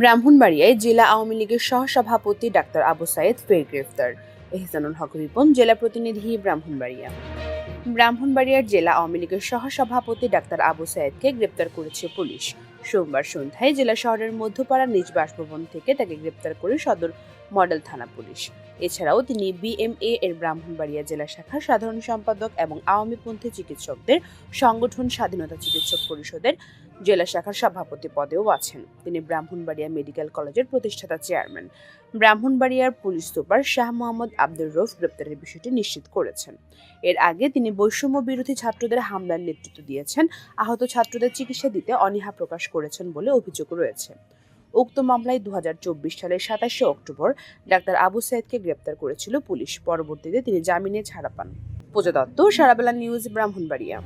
ব্রাহ্মণবাড়িয়ায় জেলা আওয়ামী লীগের সহসভাপতি ডাক্তার আবু সাইদ ফের গ্রেফতার। এহসানুল হক রিপন, জেলা প্রতিনিধি, ব্রাহ্মণবাড়িয়া। ব্রাহ্মণবাড়িয়ার জেলা আওয়ামী লীগের সহসভাপতি ডাক্তার আবু সাইদকে গ্রেপ্তার করেছে পুলিশ। সোমবার সন্ধ্যায় জেলা শহরের মধ্যপাড়া নিজ বাসভবন থেকে তাকে গ্রেপ্তার করে সদর মডেল থানা পুলিশ। এছাড়াও তিনি বিএমএ এর ব্রাহ্মণবাড়িয়া জেলা শাখার সাধারণ সম্পাদক এবং আওয়ামীপন্থী চিকিৎসকদের সংগঠন স্বাধীনতা চিকিৎসক পরিষদের জেলা শাখার সভাপতি পদেও আছেন। তিনি ব্রাহ্মণবাড়িয়া মেডিকেল কলেজের প্রতিষ্ঠাতা চেয়ারম্যান। ব্রাহ্মণবাড়িয়ার পুলিশ সুপার শাহ মোহাম্মদ আব্দুর রৌফ গ্রেপ্তারের বিষয়টি নিশ্চিত করেছেন। এর আগে তিনি বৈষম্য বিরোধী ছাত্রদের হামলার নেতৃত্ব দিয়েছেন। আহত ছাত্রদের চিকিৎসা দিতে অনীহা প্রকাশ করেছেন বলে অভিযোগ রয়েছে। উক্ত মামলায় দু হাজার চব্বিশ সালের সাতাশে অক্টোবর ডাক্তার আবু সাইদকে গ্রেপ্তার করেছিল পুলিশ। পরবর্তীতে তিনি জামিনে ছাড়া পান। পূজা দত্ত সারাবেলা নিউজ, ব্রাহ্মণবাড়িয়া।